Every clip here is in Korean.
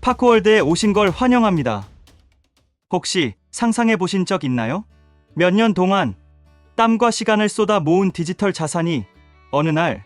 파크월드에 오신 걸 환영합니다. 혹시 상상해 보신 적 있나요? 몇 년 동안 땀과 시간을 쏟아 모은 디지털 자산이 어느 날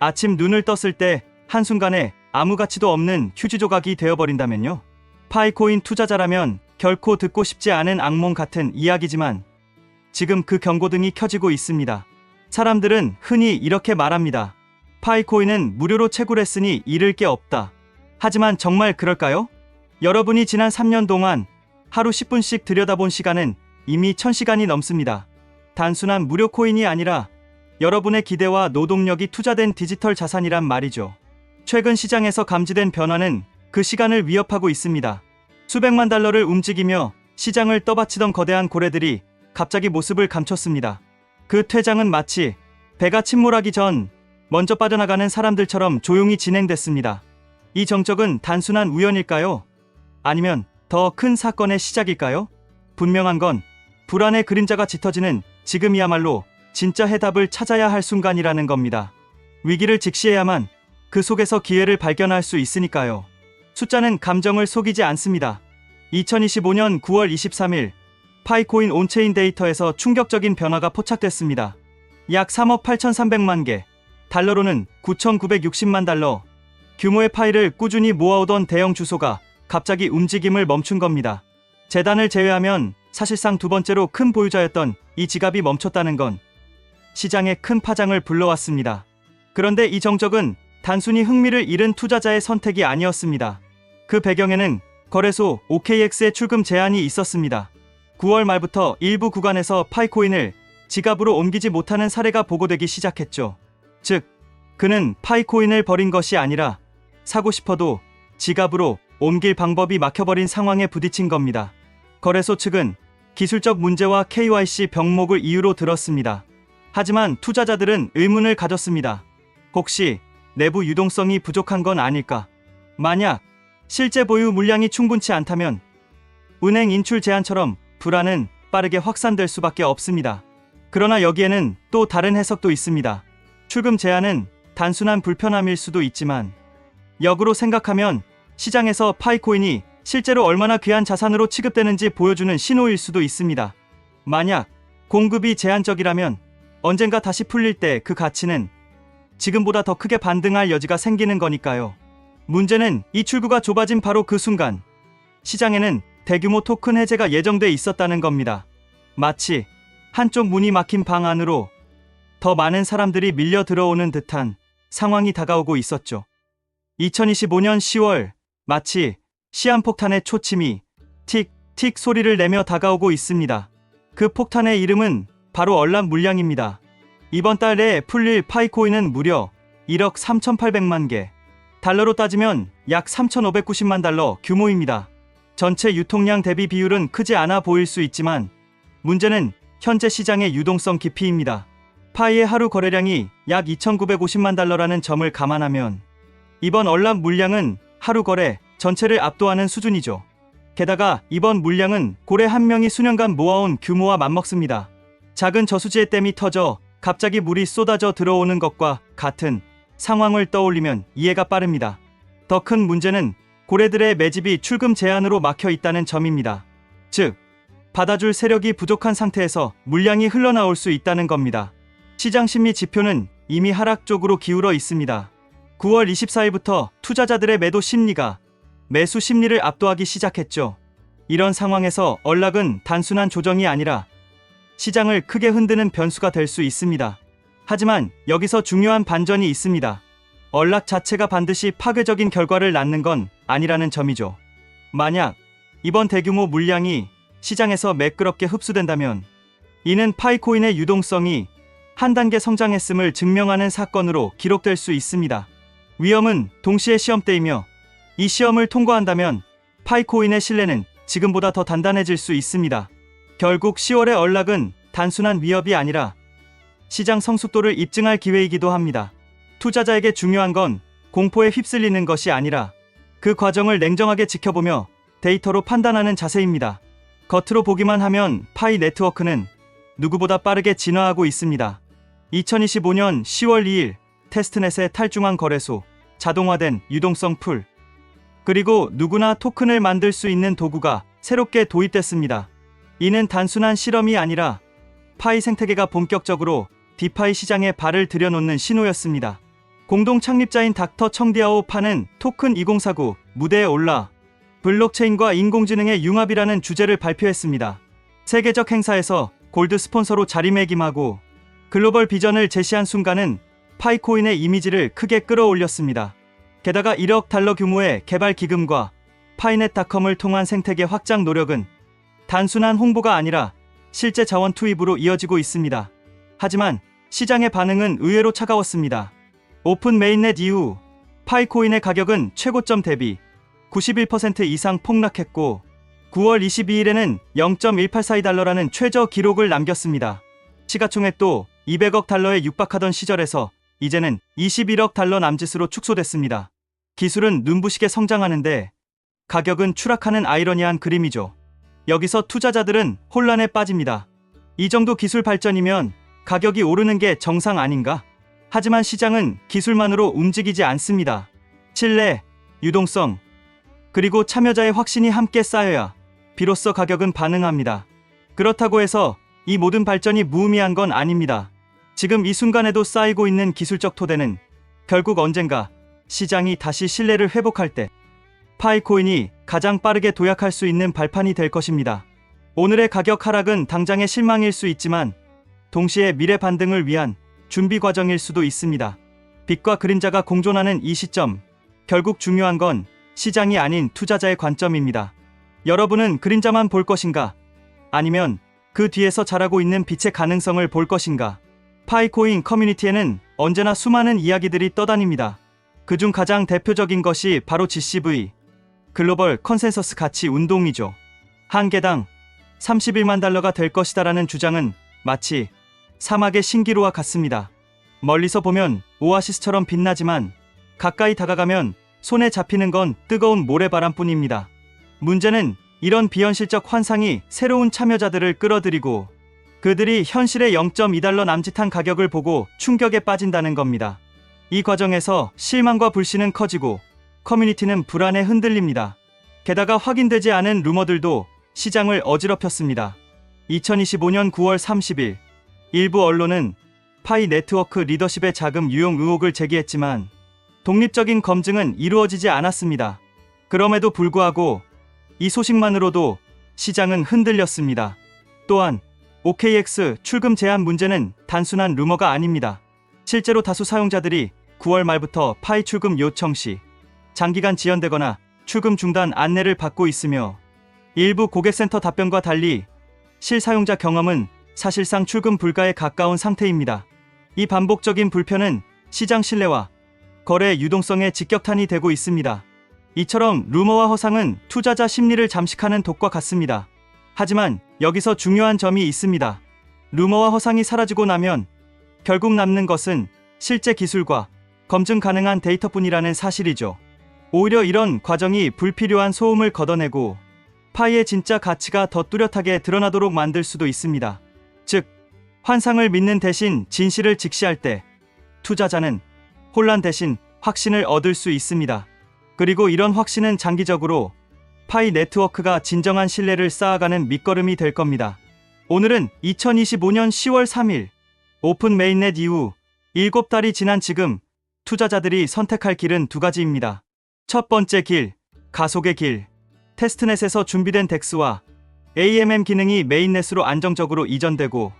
아침 눈을 떴을 때 한순간에 아무 가치도 없는 휴지 조각이 되어버린다면요. 파이코인 투자자라면 결코 듣고 싶지 않은 악몽 같은 이야기지만 지금 그 경고등이 켜지고 있습니다. 사람들은 흔히 이렇게 말합니다. 파이코인은 무료로 채굴했으니 잃을 게 없다. 하지만 정말 그럴까요? 여러분이 지난 3년 동안 하루 10분씩 들여다본 시간은 이미 1000시간이 넘습니다. 단순한 무료 코인이 아니라 여러분의 기대와 노동력이 투자된 디지털 자산이란 말이죠. 최근 시장에서 감지된 변화는 그 시간을 위협하고 있습니다. 수백만 달러를 움직이며 시장을 떠받치던 거대한 고래들이 갑자기 모습을 감췄습니다. 그 퇴장은 마치 배가 침몰하기 전 먼저 빠져나가는 사람들처럼 조용히 진행됐습니다. 이 정적은 단순한 우연일까요? 아니면 더 큰 사건의 시작일까요? 분명한 건 불안의 그림자가 짙어지는 지금이야말로 진짜 해답을 찾아야 할 순간이라는 겁니다. 위기를 직시해야만 그 속에서 기회를 발견할 수 있으니까요. 숫자는 감정을 속이지 않습니다. 2025년 9월 23일 파이코인 온체인 데이터에서 충격적인 변화가 포착됐습니다. 약 3억 8,300만 개, 달러로는 9,960만 달러 규모의 파일을 꾸준히 모아오던 대형 주소가 갑자기 움직임을 멈춘 겁니다. 재단을 제외하면 사실상 두 번째로 큰 보유자였던 이 지갑이 멈췄다는 건 시장에 큰 파장을 불러왔습니다. 그런데 이 정적은 단순히 흥미를 잃은 투자자의 선택이 아니었습니다. 그 배경에는 거래소 OKX의 출금 제한이 있었습니다. 9월 말부터 일부 구간에서 파이코인을 지갑으로 옮기지 못하는 사례가 보고되기 시작했죠. 즉, 그는 파이코인을 버린 것이 아니라 사고 싶어도 지갑으로 옮길 방법이 막혀버린 상황에 부딪힌 겁니다. 거래소 측은 기술적 문제와 KYC 병목을 이유로 들었습니다. 하지만 투자자들은 의문을 가졌습니다. 혹시 내부 유동성이 부족한 건 아닐까? 만약 실제 보유 물량이 충분치 않다면 은행 인출 제한처럼 불안은 빠르게 확산될 수밖에 없습니다. 그러나 여기에는 또 다른 해석도 있습니다. 출금 제한은 단순한 불편함일 수도 있지만 역으로 생각하면 시장에서 파이코인이 실제로 얼마나 귀한 자산으로 취급되는지 보여주는 신호일 수도 있습니다. 만약 공급이 제한적이라면 언젠가 다시 풀릴 때 그 가치는 지금보다 더 크게 반등할 여지가 생기는 거니까요. 문제는 이 출구가 좁아진 바로 그 순간 시장에는 대규모 토큰 해제가 예정돼 있었다는 겁니다. 마치 한쪽 문이 막힌 방 안으로 더 많은 사람들이 밀려 들어오는 듯한 상황이 다가오고 있었죠. 2025년 10월 마치 시한폭탄의 초침이 틱틱 소리를 내며 다가오고 있습니다. 그 폭탄의 이름은 바로 얼람 물량입니다. 이번 달에 풀릴 파이코인은 무려 1억 3,800만 개, 달러로 따지면 약 3,590만 달러 규모입니다. 전체 유통량 대비 비율은 크지 않아 보일 수 있지만 문제는 현재 시장의 유동성 깊이입니다. 파이의 하루 거래량이 약 2,950만 달러라는 점을 감안하면 이번 얼람 물량은 하루 거래 전체를 압도하는 수준이죠. 게다가 이번 물량은 고래 한 명이 수년간 모아온 규모와 맞먹습니다. 작은 저수지의 댐이 터져 갑자기 물이 쏟아져 들어오는 것과 같은 상황을 떠올리면 이해가 빠릅니다. 더 큰 문제는 고래들의 매집이 출금 제한으로 막혀 있다는 점입니다. 즉, 받아줄 세력이 부족한 상태에서 물량이 흘러나올 수 있다는 겁니다. 시장 심리 지표는 이미 하락 쪽으로 기울어 있습니다. 9월 24일부터 투자자들의 매도 심리가 매수 심리를 압도하기 시작했죠. 이런 상황에서 언락은 단순한 조정이 아니라 시장을 크게 흔드는 변수가 될 수 있습니다. 하지만 여기서 중요한 반전이 있습니다. 언락 자체가 반드시 파괴적인 결과를 낳는 건 아니라는 점이죠. 만약 이번 대규모 물량이 시장에서 매끄럽게 흡수된다면 이는 파이코인의 유동성이 한 단계 성장했음을 증명하는 사건으로 기록될 수 있습니다. 위험은 동시에 시험대이며 이 시험을 통과한다면 파이코인의 신뢰는 지금보다 더 단단해질 수 있습니다. 결국 10월의 언락은 단순한 위협이 아니라 시장 성숙도를 입증할 기회이기도 합니다. 투자자에게 중요한 건 공포에 휩쓸리는 것이 아니라 그 과정을 냉정하게 지켜보며 데이터로 판단하는 자세입니다. 겉으로 보기만 하면 파이 네트워크는 누구보다 빠르게 진화하고 있습니다. 2025년 10월 2일 테스트넷의 탈중앙 거래소, 자동화된 유동성 풀. 그리고 누구나 토큰을 만들 수 있는 도구가 새롭게 도입됐습니다. 이는 단순한 실험이 아니라 파이 생태계가 본격적으로 디파이 시장에 발을 들여놓는 신호였습니다. 공동 창립자인 닥터 청디아오 파는 토큰 2049 무대에 올라 블록체인과 인공지능의 융합이라는 주제를 발표했습니다. 세계적 행사에서 골드 스폰서로 자리매김하고 글로벌 비전을 제시한 순간은 파이코인의 이미지를 크게 끌어올렸습니다. 게다가 1억 달러 규모의 개발 기금과 파이넷닷컴을 통한 생태계 확장 노력은 단순한 홍보가 아니라 실제 자원 투입으로 이어지고 있습니다. 하지만 시장의 반응은 의외로 차가웠습니다. 오픈 메인넷 이후 파이코인의 가격은 최고점 대비 91% 이상 폭락했고 9월 22일에는 0.184달러라는 최저 기록을 남겼습니다. 시가총액도 200억 달러에 육박하던 시절에서 이제는 21억 달러 남짓으로 축소됐습니다. 기술은 눈부시게 성장하는데 가격은 추락하는 아이러니한 그림이죠. 여기서 투자자들은 혼란에 빠집니다. 이 정도 기술 발전이면 가격이 오르는 게 정상 아닌가? 하지만 시장은 기술만으로 움직이지 않습니다. 신뢰, 유동성, 그리고 참여자의 확신이 함께 쌓여야 비로소 가격은 반응합니다. 그렇다고 해서 이 모든 발전이 무의미한 건 아닙니다. 지금 이 순간에도 쌓이고 있는 기술적 토대는 결국 언젠가 시장이 다시 신뢰를 회복할 때 파이코인이 가장 빠르게 도약할 수 있는 발판이 될 것입니다. 오늘의 가격 하락은 당장의 실망일 수 있지만 동시에 미래 반등을 위한 준비 과정일 수도 있습니다. 빛과 그림자가 공존하는 이 시점, 결국 중요한 건 시장이 아닌 투자자의 관점입니다. 여러분은 그림자만 볼 것인가? 아니면 그 뒤에서 자라고 있는 빛의 가능성을 볼 것인가? 파이코인 커뮤니티에는 언제나 수많은 이야기들이 떠다닙니다. 그중 가장 대표적인 것이 바로 GCV, 글로벌 컨센서스 가치 운동이죠. 한 개당 31만 달러가 될 것이다라는 주장은 마치 사막의 신기루와 같습니다. 멀리서 보면 오아시스처럼 빛나지만 가까이 다가가면 손에 잡히는 건 뜨거운 모래바람뿐입니다. 문제는 이런 비현실적 환상이 새로운 참여자들을 끌어들이고 그들이 현실의 0.2달러 남짓한 가격을 보고 충격에 빠진다는 겁니다. 이 과정에서 실망과 불신은 커지고 커뮤니티는 불안에 흔들립니다. 게다가 확인되지 않은 루머들도 시장을 어지럽혔습니다. 2025년 9월 30일 일부 언론은 파이 네트워크 리더십의 자금 유용 의혹을 제기했지만 독립적인 검증은 이루어지지 않았습니다. 그럼에도 불구하고 이 소식만으로도 시장은 흔들렸습니다. 또한 OKX 출금 제한 문제는 단순한 루머가 아닙니다. 실제로 다수 사용자들이 9월 말부터 파이 출금 요청 시 장기간 지연되거나 출금 중단 안내를 받고 있으며 일부 고객센터 답변과 달리 실사용자 경험은 사실상 출금 불가에 가까운 상태입니다. 이 반복적인 불편은 시장 신뢰와 거래 유동성에 직격탄이 되고 있습니다. 이처럼 루머와 허상은 투자자 심리를 잠식하는 독과 같습니다. 하지만 여기서 중요한 점이 있습니다. 루머와 허상이 사라지고 나면 결국 남는 것은 실제 기술과 검증 가능한 데이터뿐이라는 사실이죠. 오히려 이런 과정이 불필요한 소음을 걷어내고 파이의 진짜 가치가 더 뚜렷하게 드러나도록 만들 수도 있습니다. 즉, 환상을 믿는 대신 진실을 직시할 때 투자자는 혼란 대신 확신을 얻을 수 있습니다. 그리고 이런 확신은 장기적으로 파이 네트워크가 진정한 신뢰를 쌓아가는 밑거름이 될 겁니다. 오늘은 2025년 10월 3일 오픈 메인넷 이후 7달이 지난 지금 투자자들이 선택할 길은 두 가지입니다. 첫 번째 길, 가속의 길. 테스트넷에서 준비된 덱스와 AMM 기능이 메인넷으로 안정적으로 이전되고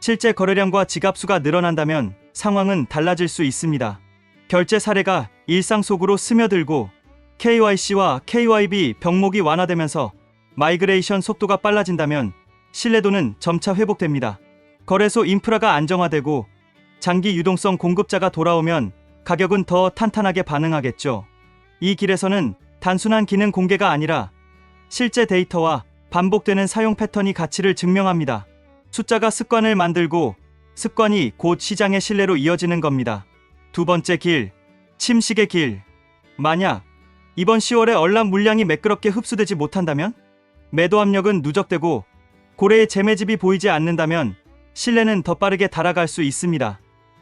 실제 거래량과 지갑수가 늘어난다면 상황은 달라질 수 있습니다. 결제 사례가 일상 속으로 스며들고 KYC와 KYB 병목이 완화되면서 마이그레이션 속도가 빨라진다면 신뢰도는 점차 회복됩니다. 거래소 인프라가 안정화되고 장기 유동성 공급자가 돌아오면 가격은 더 탄탄하게 반응하겠죠. 이 길에서는 단순한 기능 공개가 아니라 실제 데이터와 반복되는 사용 패턴이 가치를 증명합니다. 숫자가 습관을 만들고 습관이 곧 시장의 신뢰로 이어지는 겁니다. 두 번째 길, 침식의 길. 만약 이번 10월에 얼람 물량이 매끄럽게 흡수되지 못한다면 매도 압력은 누적되고 고래의 재매집이 보이지 않는다면 신뢰는 더 빠르게 달아갈 수 있습니다.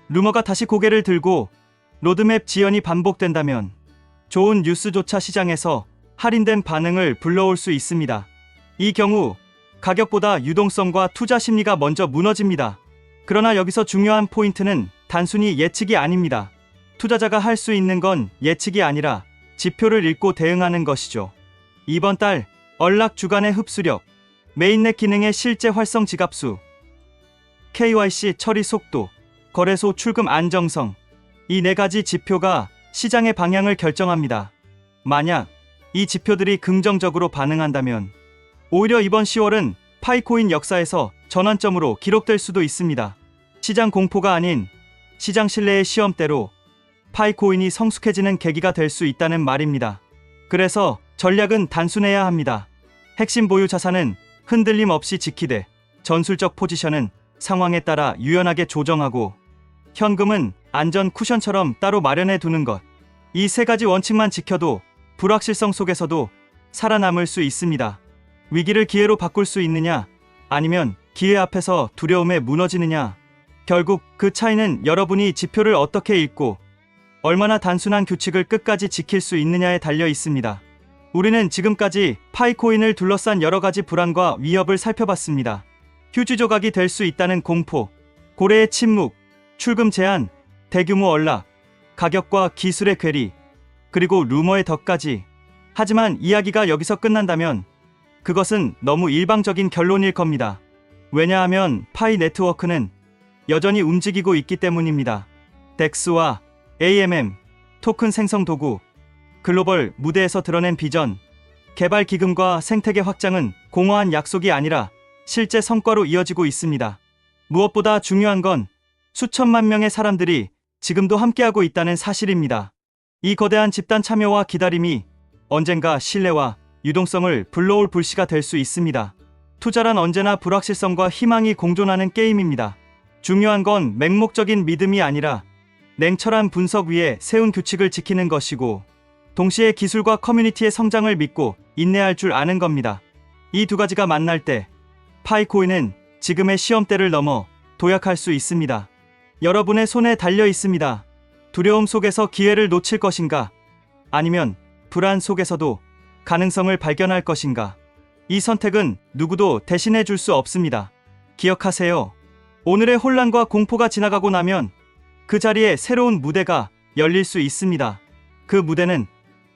루머가 다시 고개를 들고 로드맵 지연이 반복된다면 좋은 뉴스조차 시장에서 할인된 반응을 불러올 수 있습니다. 이 경우 가격보다 유동성과 투자 심리가 먼저 무너집니다. 그러나 여기서 중요한 포인트는 단순히 예측이 아닙니다. 투자자가 할 수 있는 건 예측이 아니라 지표를 읽고 대응하는 것이죠. 이번 달 얼락 주간의 흡수력, 메인넷 기능의 실제 활성 지갑수, KYC 처리 속도, 거래소 출금 안정성, 이 네 가지 지표가 시장의 방향을 결정합니다. 만약 이 지표들이 긍정적으로 반응한다면 오히려 이번 10월은 파이코인 역사에서 전환점으로 기록될 수도 있습니다. 시장 공포가 아닌 시장 신뢰의 시험대로 파이코인이 성숙해지는 계기가 될 수 있다는 말입니다. 그래서 전략은 단순해야 합니다. 핵심 보유 자산은 흔들림 없이 지키되 전술적 포지션은 상황에 따라 유연하게 조정하고 현금은 안전 쿠션처럼 따로 마련해 두는 것. 이 세 가지 원칙만 지켜도 불확실성 속에서도 살아남을 수 있습니다. 위기를 기회로 바꿀 수 있느냐, 아니면 기회 앞에서 두려움에 무너지느냐. 결국 그 차이는 여러분이 지표를 어떻게 읽고 얼마나 단순한 규칙을 끝까지 지킬 수 있느냐에 달려 있습니다. 우리는 지금까지 파이코인을 둘러싼 여러 가지 불안과 위협을 살펴봤습니다. 휴지 조각이 될 수 있다는 공포, 고래의 침묵, 출금 제한, 대규모 언락, 가격과 기술의 괴리, 그리고 루머의 덕까지. 하지만 이야기가 여기서 끝난다면 그것은 너무 일방적인 결론일 겁니다. 왜냐하면 파이 네트워크는 여전히 움직이고 있기 때문입니다. 덱스와 AMM, 토큰 생성 도구, 글로벌 무대에서 드러낸 비전, 개발 기금과 생태계 확장은 공허한 약속이 아니라 실제 성과로 이어지고 있습니다. 무엇보다 중요한 건 수천만 명의 사람들이 지금도 함께하고 있다는 사실입니다. 이 거대한 집단 참여와 기다림이 언젠가 신뢰와 유동성을 불러올 불씨가 될 수 있습니다. 투자란 언제나 불확실성과 희망이 공존하는 게임입니다. 중요한 건 맹목적인 믿음이 아니라 냉철한 분석 위에 세운 규칙을 지키는 것이고 동시에 기술과 커뮤니티의 성장을 믿고 인내할 줄 아는 겁니다. 이 두 가지가 만날 때 파이코인은 지금의 시험대를 넘어 도약할 수 있습니다. 여러분의 손에 달려 있습니다. 두려움 속에서 기회를 놓칠 것인가? 아니면 불안 속에서도 가능성을 발견할 것인가? 이 선택은 누구도 대신해 줄 수 없습니다. 기억하세요. 오늘의 혼란과 공포가 지나가고 나면 그 자리에 새로운 무대가 열릴 수 있습니다. 그 무대는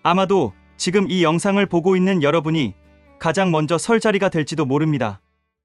아마도 지금 이 영상을 보고 있는 여러분이 가장 먼저 설 자리가 될지도 모릅니다.